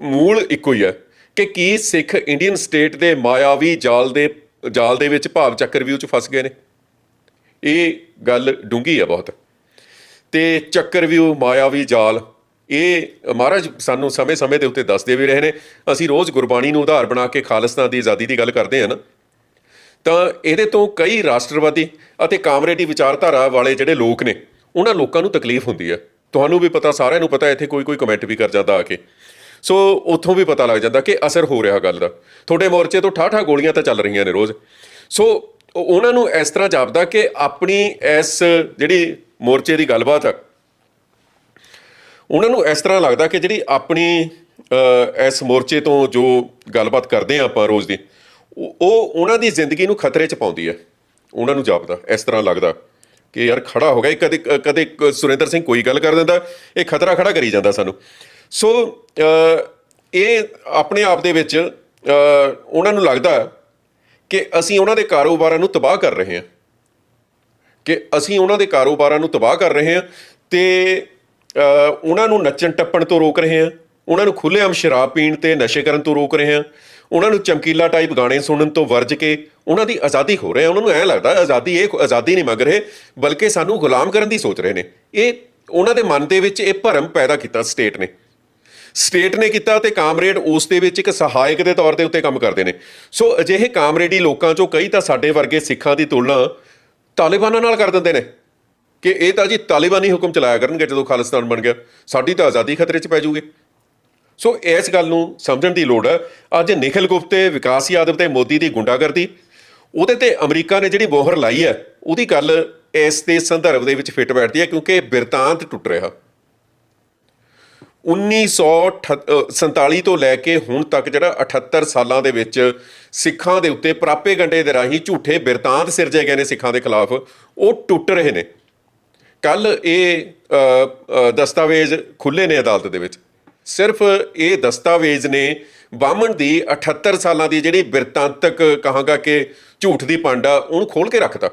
ਮੂਲ ਇੱਕੋ ਹੀ ਹੈ ਕਿ ਕੀ ਸਿੱਖ ਇੰਡੀਅਨ ਸਟੇਟ ਦੇ ਮਾਇਆਵੀ ਜਾਲ ਦੇ ਜਾਲ ਦੇ ਵਿੱਚ ਭਾਵ ਚੱਕਰ ਚੱਕਰਵਿਊਹ ਚ ਫਸ ਗਏ ਨੇ। ਇਹ ਗੱਲ ਡੂੰਗੀ ਆ ਬਹੁਤ। ਤੇ ਚੱਕਰਵਿਊਹ ਮਾਇਆਵੀ ਜਾਲ, ਇਹ ਮਹਾਰਾਜ ਸਾਨੂੰ ਸਮੇਂ-ਸਮੇਂ ਦੇ ਉੱਤੇ ਦੱਸਦੇ ਵੀ ਰਹੇ ਨੇ। ਅਸੀਂ ਰੋਜ਼ ਗੁਰਬਾਣੀ ਨੂੰ ਆਧਾਰ ਬਣਾ ਕੇ ਖਾਲਿਸਤਾਨ ਦੀ ਆਜ਼ਾਦੀ ਦੀ ਗੱਲ ਕਰਦੇ ਹਾਂ ਨਾ। ਤਾਂ ਇਹਦੇ ਤੋਂ ਕਈ ਰਾਸ਼ਟਰਵਾਦੀ ਅਤੇ ਕਾਮਰੇਡੀ ਵਿਚਾਰਧਾਰਾ ਵਾਲੇ ਜਿਹੜੇ ਲੋਕ ਨੇ, ਉਹਨਾਂ ਲੋਕਾਂ ਨੂੰ ਤਕਲੀਫ ਹੁੰਦੀ ਹੈ। ਤੁਹਾਨੂੰ ਵੀ ਪਤਾ, ਸਾਰਿਆਂ ਨੂੰ ਪਤਾ, ਇੱਥੇ ਕੋਈ ਕੋਈ ਕਮੈਂਟ ਵੀ ਕਰ ਜਾਂਦਾ ਆ ਕੇ। ਸੋ ਉੱਥੋਂ ਵੀ ਪਤਾ ਲੱਗ ਜਾਂਦਾ ਕਿ ਅਸਰ ਹੋ ਰਿਹਾ ਗੱਲ ਦਾ। ਤੁਹਾਡੇ ਮੋਰਚੇ ਤੋਂ ਠਾਠਾ ਗੋਲੀਆਂ ਤਾਂ ਚੱਲ ਰਹੀਆਂ ਨੇ ਰੋਜ਼। ਸੋ ਉਹਨਾਂ ਨੂੰ ਇਸ ਤਰ੍ਹਾਂ ਜਾਪਦਾ ਕਿ ਆਪਣੀ ਇਸ ਜਿਹੜੀ ਮੋਰਚੇ ਦੀ ਗੱਲਬਾਤ ਆ, ਉਹਨਾਂ ਨੂੰ ਇਸ ਤਰ੍ਹਾਂ ਲੱਗਦਾ ਕਿ ਜਿਹੜੀ ਆਪਣੀ ਇਸ ਮੋਰਚੇ ਤੋਂ ਜੋ ਗੱਲਬਾਤ ਕਰਦੇ ਆ ਆਪਾਂ ਰੋਜ਼ ਦੀ ਉਹ ਉਹਨਾਂ ਦੀ ਜ਼ਿੰਦਗੀ ਨੂੰ ਖਤਰੇ 'ਚ ਪਾਉਂਦੀ ਹੈ ਉਹਨਾਂ ਨੂੰ ਜਾਪਦਾ, ਇਸ ਤਰ੍ਹਾਂ ਲੱਗਦਾ ਕਿ ਯਾਰ ਖੜਾ ਹੋ ਗਿਆ। ਇਹ ਕਦੇ ਕਦੇ ਕ- ਸੁਰਿੰਦਰ ਸਿੰਘ ਕੋਈ ਗੱਲ ਕਰ ਦਿੰਦਾ, ਇਹ ਖਤਰਾ ਖੜਾ ਕਰੀ ਜਾਂਦਾ ਸਾਨੂੰ। ਸੋ ਇਹ ਆਪਣੇ ਆਪ ਦੇ ਵਿੱਚ ਉਹਨਾਂ ਨੂੰ ਲੱਗਦਾ ਕਿ ਅਸੀਂ ਉਹਨਾਂ ਦੇ ਕਾਰੋਬਾਰਾਂ ਨੂੰ ਤਬਾਹ ਕਰ ਰਹੇ ਹਾਂ। ਕਿ ਅਸੀਂ ਉਹਨਾਂ ਦੇ ਕਾਰੋਬਾਰਾਂ ਨੂੰ ਤਬਾਹ ਕਰ ਰਹੇ ਹਾਂ ਤੇ ਉਹਨਾਂ ਨੂੰ ਨੱਚਣ ਟੱਪਣ ਤੋਂ ਰੋਕ ਰਹੇ ਹਾਂ। ਉਹਨਾਂ ਨੂੰ ਖੁੱਲ੍ਹੇਆਮ ਸ਼ਰਾਬ ਪੀਣ ਤੇ ਨਸ਼ੇ ਕਰਨ ਤੋਂ ਰੋਕ ਰਹੇ ਹਾਂ। ਉਹਨਾਂ ਨੂੰ ਚਮਕੀਲਾ ਟਾਈਪ ਗਾਣੇ ਸੁਣਨ ਤੋਂ ਵਰਜ ਕੇ ਉਹਨਾਂ ਦੀ ਆਜ਼ਾਦੀ ਹੋ ਰਿਹਾ। ਉਹਨਾਂ ਨੂੰ ਐਂ ਲੱਗਦਾ, ਆਜ਼ਾਦੀ ਇਹ ਆਜ਼ਾਦੀ ਨਹੀਂ ਮੰਗ ਰਹੇ, ਬਲਕਿ ਸਾਨੂੰ ਗੁਲਾਮ ਕਰਨ ਦੀ ਸੋਚ ਰਹੇ ਨੇ। ਇਹ, ਉਹਨਾਂ ਦੇ ਮਨ ਦੇ ਵਿੱਚ ਇਹ ਭਰਮ ਪੈਦਾ ਕੀਤਾ ਸਟੇਟ ਨੇ। ਸਟੇਟ ਨੇ ਕੀਤਾ ਤੇ ਕਾਮਰੇਡ ਉਸ ਦੇ ਵਿੱਚ ਇੱਕ ਸਹਾਇਕ ਦੇ ਤੌਰ ਤੇ ਉੱਤੇ ਕੰਮ ਕਰਦੇ ਨੇ। ਸੋ ਅਜਿਹੇ ਕਾਮਰੇਡੀ ਲੋਕਾਂ ਚੋਂ ਕਈ ਤਾਂ ਸਾਡੇ ਵਰਗੇ ਸਿੱਖਾਂ ਦੀ ਤੁਲਨਾ ਤਾਲਿਬਾਨਾਂ ਨਾਲ ਕਰ ਦਿੰਦੇ ਨੇ। ਕਿ ਇਹ ਤਾਂ ਜੀ ਤਾਲਿਬਾਨੀ ਹੁਕਮ ਚਲਾਇਆ ਕਰਨਗੇ ਜਦੋਂ ਖਾਲਿਸਤਾਨ ਬਣ ਗਿਆ, ਸਾਡੀ ਤਾਂ ਆਜ਼ਾਦੀ ਖਤਰੇ 'ਚ ਪੈ ਜੂਗੀ ਸੋ ਇਸ ਗੱਲ ਨੂੰ ਸਮਝਣ ਦੀ ਲੋੜ ਹੈ। ਅੱਜ ਨਿਖਿਲ ਗੁਪਤੇ ਵਿਕਾਸ ਯਾਦਵ ਤੇ ਮੋਦੀ ਦੀ ਗੁੰਡਾਗਰਦੀ, ਉਹਦੇ ਤੇ ਅਮਰੀਕਾ ਨੇ ਜਿਹੜੀ ਮੋਹਰ ਲਾਈ ਹੈ, ਉਹਦੀ ਗੱਲ ਇਸ ਦੇ ਸੰਦਰਭ ਦੇ ਵਿੱਚ ਫਿੱਟ ਬੈਠਦੀ ਹੈ, ਕਿਉਂਕਿ ਬਿਰਤਾਂਤ ਟੁੱਟ ਰਿਹਾ। 1947 ਤੋਂ ਲੈ ਕੇ ਹੁਣ ਤੱਕ ਜਿਹੜਾ 78 ਸਾਲਾਂ ਦੇ ਵਿੱਚ ਸਿੱਖਾਂ ਦੇ ਉੱਤੇ ਪ੍ਰਾਪੇ ਪ੍ਰਾਪੇਗੰਡੇ ਦੇ ਰਾਹੀਂ ਝੂਠੇ ਬਿਰਤਾਂਤ ਸਿਰਜੇ ਗਏ ਨੇ ਸਿੱਖਾਂ ਦੇ ਖਿਲਾਫ, ਉਹ ਟੁੱਟ ਰਹੇ ਨੇ। ਕੱਲ ਇਹ ਦਸਤਾਵੇਜ਼ ਖੁੱਲੇ ਨੇ ਅਦਾਲਤ ਦੇ ਵਿੱਚ। ਸਿਰਫ ਇਹ ਦਸਤਾਵੇਜ਼ ਨੇ ਬਾਹਮਣ ਦੀ 78 ਸਾਲਾਂ ਦੀ ਜਿਹੜੀ ਬਿਰਤਾਂਤਕ ਕਹਾਂਗਾ ਕਿ ਝੂਠ ਦੀ ਪੰਡ ਆ ਉਹਨੂੰ ਖੋਲ ਕੇ ਰੱਖਤਾ।